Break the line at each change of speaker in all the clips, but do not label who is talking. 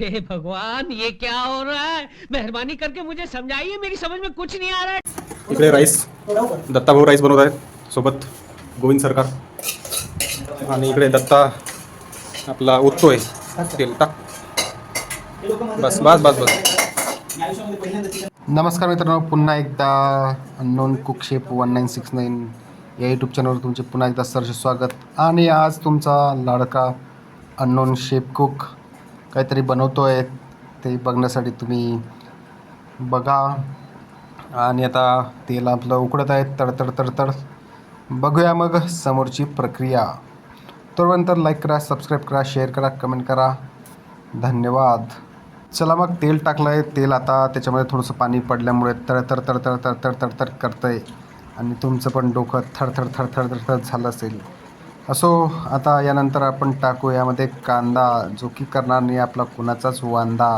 हे भगवान ये क्या हो रहा है? मेहरबानी करके मुझे समझाइए मेरी समझ में कुछ नहीं आ रहा है।
इकडे राईस दत्ताभाऊ राईस बनवत आहेत सोबत गोविंद सरकार. आणि इकडे दत्ता आपला ओततोय तेल टाक. बस बस बस बस.
नमस्कार मित्रांनो पुन्हा एकदा unknown cook chef one nine six nine या यूट्यूब चॅनलवर तुमचे पुन्हा एकदा सरसे स्वागत. आणि आज तुमचा लाडका अननोन शेप कुक काहीतरी बनवतो आहे ते बघण्यासाठी तुम्ही बघा. आणि आता तेल आपलं उकडत आहे तडतड तडतड. बघूया मग समोरची प्रक्रिया. तोपर्यंत लाईक करा सबस्क्राईब करा शेअर करा कमेंट करा. धन्यवाद. चला मग तेल टाकलं आहे तेल आता त्याच्यामध्ये थोडंसं पाणी पडल्यामुळे तडतड तडतड तडतड तडतड करतं आहे आणि तुमचं पण डोकं थरथर थरथर थरथर झालं असेल. असो आता यानंतर आपण टाकू यामध्ये कांदा जो की करणार नाही आपला कुणाचाच वांदा.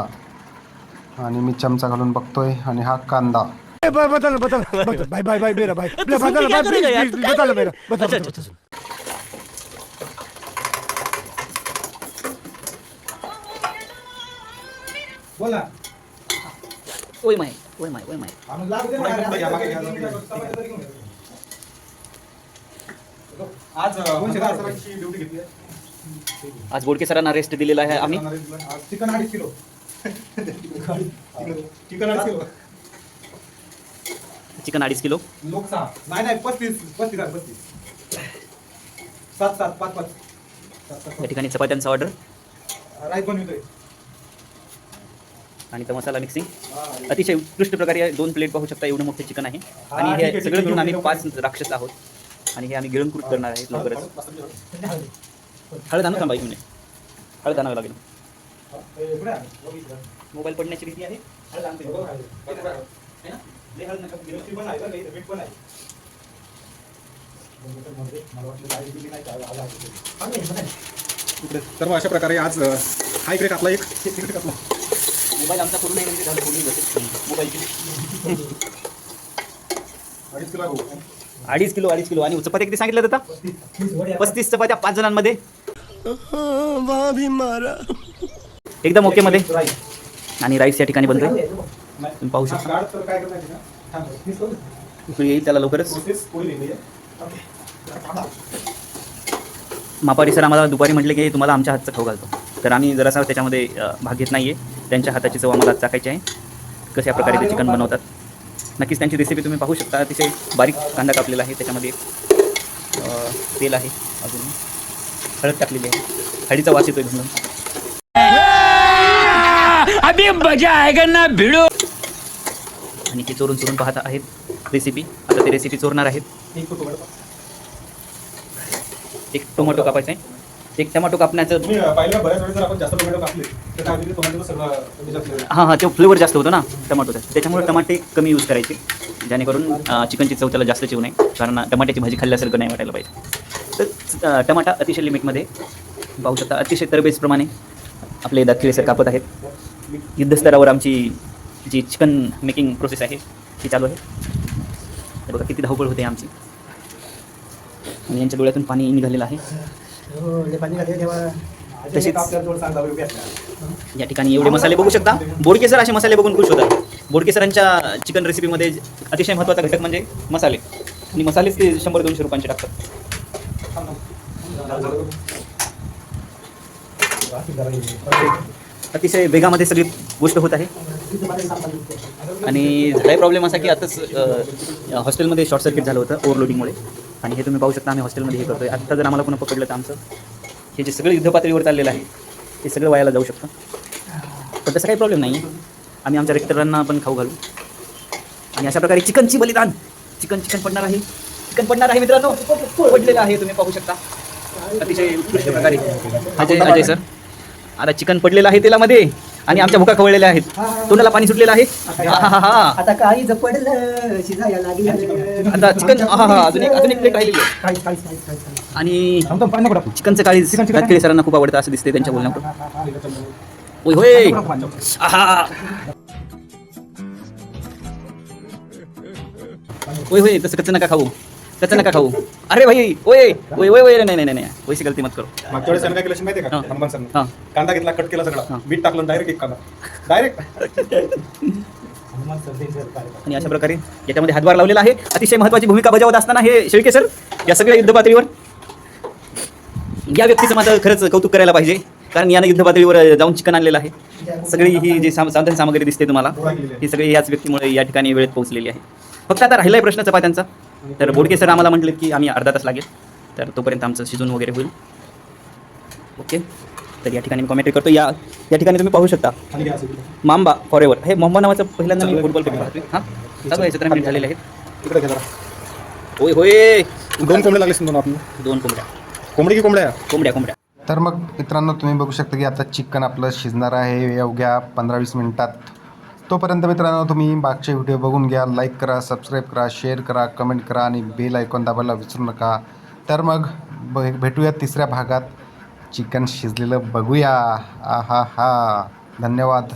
आणि मी चमचा घालून बघतोय आणि हा कांदा.
बदल बदल मेरा बदल बदल मेरा. बदल बदल
ओय माय ओय माय ओय माय.
आज सरांची ड्युटी घेतली
आज बोडके सरांना रेस्ट दिलेला आहे आम्ही.
चिकन अडीच किलो चिकन अडीच किलो
चिकन अडीच किलो.
लोक सहा नाही नाही पस्तीस पस्तीस आहे पस्तीस. सात सात पाच पाच. सात सात
या ठिकाणी चपात्यांचा ऑर्डर
राईस बनवतोय.
आणि तो मसाला मिक्सिंग अतिशय उत्कृष्ट प्रकारे दोन प्लेट पाहू शकता एवढं मोठे चिकन आहे. आणि
हा,
सगळं मिळून आम्ही पाच राक्षस आहोत. आणि हे आम्ही गिळंकृत करणार आहेत लवकरच. हळद आणू थांबा एक मिनिट हळद आणावं लागेल. मोबाईल पडण्याची भीती आहे. हळद आणतो.
सर्व अशा प्रकारे आज हा इकडे कापला एक. इकडे कापला.
मोबाईल आमचा पूर्ण नाही म्हणजे मोबाईल
अडीच किलो.
अडीच किलो अडीच किलो. आणि चपात्या किती सांगितलं आता पस्तीस चपात्या पाच जणांमध्ये. एकदम ओके मध्ये. आणि राईस या ठिकाणी बनतोय. तुम्ही पाहू शकता. येईल त्याला लवकरच. मापारी सर आम्हाला दुपारी म्हटले की तुम्हाला आमच्या हातचं खाऊ घालतो. तर आम्ही जरासा त्याच्यामध्ये भाग घेत नाही आहे त्यांच्या हाताची चव आम्हाला चाकायची आहे. कशा प्रकारे ते चिकन बनवतात. नक्कीच त्यांची रेसिपी तुम्ही पाहू शकता. अतिशय बारीक कांदा कापलेला आहे. त्याच्यामध्ये तेल आहे अजून. हळद टाकलेली आहे. हळदीचा वास
आएगा ना भिड़ो.
आणि ते चोरून चोरून पाहत आहेत रेसिपी आता ते रेसिपी चोरणार आहेत.
एक टोमॅटो
कापायचा आहे एक टोमॅटो कापण्याचं
तुम्ही अ, पाहिलं बऱ्याच वेळेस जर आपण जास्त टोमॅटो कापले तर काय होते टोमॅटो सगळं त्याच्यात flavor.
हां हां ते फ्लेवर जास्त होतो ना टमाटोचा. त्याच्यामुळे टमाटे कमी यूज करायचे. जेणेकरून चिकनची चव त्याला जास्त येऊ नये कारण टमाट्याची भाजी खाल्ल्यासारखं नाही वाटायला पाहिजे. तर टमाटा अतिशय लिमिटमध्ये पाहू शकता अतिशय तरबेजप्रमाणे आपले दाखिले सर कापत आहेत. युद्धस्तरावर आमची जी चिकन मेकिंग प्रोसेस आहे ती चालू आहे. बघा किती धावपळ होते आमची. आणि यांच्या डोळ्यातून पाणी निघालेलं आहे. तसेच. या ठिकाणी एवढे मसाले बघू शकता. बोडके सर असे मसाले बघून खुश होतात. बोडके सरांच्या चिकन रेसिपीमध्ये अतिशय महत्त्वाचा घटक म्हणजे मसाले. आणि मसालेच ते शंभर दोनशे रुपयांचे टाकतात. अतिशय वेगामध्ये सगळी गोष्ट होत आहे. आणि झालाय प्रॉब्लेम असा की आताच हॉस्टेलमध्ये शॉर्ट सर्किट झालं होतं ओव्हरलोडिंगमुळे आणि हे तुम्ही पाहू शकता आम्ही हॉस्टेलमध्ये हे करतोय. आत्ता जर आम्हाला पुन्हा पकडलं तर आमचं हे जे सगळं युद्धपातळीवर चाललेलं आहे ते सगळं वायाला जाऊ शकतं. पण तसं काही प्रॉब्लेम नाही आहे आम्ही आमच्या रेक्टरांना पण खाऊ घालू. आणि अशा प्रकारे चिकनची बलिदान चिकन चिकन पडणार आहे. चिकन पडणार आहे मित्रांनो. पडलेलं आहे तुम्ही पाहू शकता. अतिशय उत्कृष्ट प्रकारे. अजय अजय सर. आता चिकन पडलेलं आहे तेलामध्ये. आणि आमच्या भुका खवळलेल्या आहेत. तोंडाला पाणी सुटलेलं आहे.
आता काही पडलं शिजायला लागलं.
आता चिकन अजून एक अजून एक प्लेट राहिलेली आहे. आणि. चिकनचं काळी तटकेळी सरांना खूप आवडतं असं दिसते त्यांच्या बोलण्यावर होय होय. आहा. होय होय तसं कच्चं नका खाऊ. त्याचं नका खाऊ. अरे भाई ओय ओय ओय ओय नाही नाही नाही नाही. वैसी गलती मत करो.
मागच्या वेळेस काय केलं माहिती आहे का. हनुमान सर. कांदा घेतला कट केला सगळा. बीट टाकलं डायरेक्ट एक कांदा. डायरेक्ट
आणि अशा प्रकारे याच्यामध्ये हातभार लावलेला आहे. अतिशय महत्त्वाची भूमिका बजावत असताना हे शेळके सर या सगळ्या युद्ध पातळीवर. या व्यक्तीचं मात्र खरंच कौतुक करायला पाहिजे. कारण यानं युद्ध पातळीवर जाऊन चिकन आणलेलं आहे. सगळी ही जी साधन सामग्री दिसते तुम्हाला ही सगळी याच व्यक्तीमुळे या ठिकाणी वेळेत पोहोचलेली आहे. फक्त आता राहिलाय प्रश्न चपात्यांचा. तर बोडके सर आम्हाला म्हटलेत की आम्ही अर्धा तास लागेल. तर तोपर्यंत आमचं शिजून वगैरे होईल. ओके. तर या ठिकाणी मी कॉमेंट्री करतो या या ठिकाणी तुम्ही पाहू शकता. मांबा फॉर एव्हर हे मोहम्मद नावाचं पहिल्यांदा मी फुटबॉल पाहतोय हां? चालू आहे सतरा मिनिट झालेले आहेत.
इकडे घे जरा.
होय होय.
दोन कोंबडे लागले समजा आपण
दोन कोंबड्या.
कोंबडी की कोंबड्या?
कोंबड्या कोंबड्या.
तर मग मित्रांनो तुम्ही बघू शकता की आता चिकन आपलं शिजणार आहे. अवघ्या पंधरा वीस मिनिटात. तोपर्यंत मित्रांनो तुम्ही मागचे व्हिडिओ बघून घ्या लाईक करा सबस्क्राईब करा शेअर करा कमेंट करा आणि बेल ऐकून दाबायला विसरू नका. तर मग ब भेटूया तिसऱ्या भागात. चिकन शिजलेलं बघूया. आ हा हा धन्यवाद.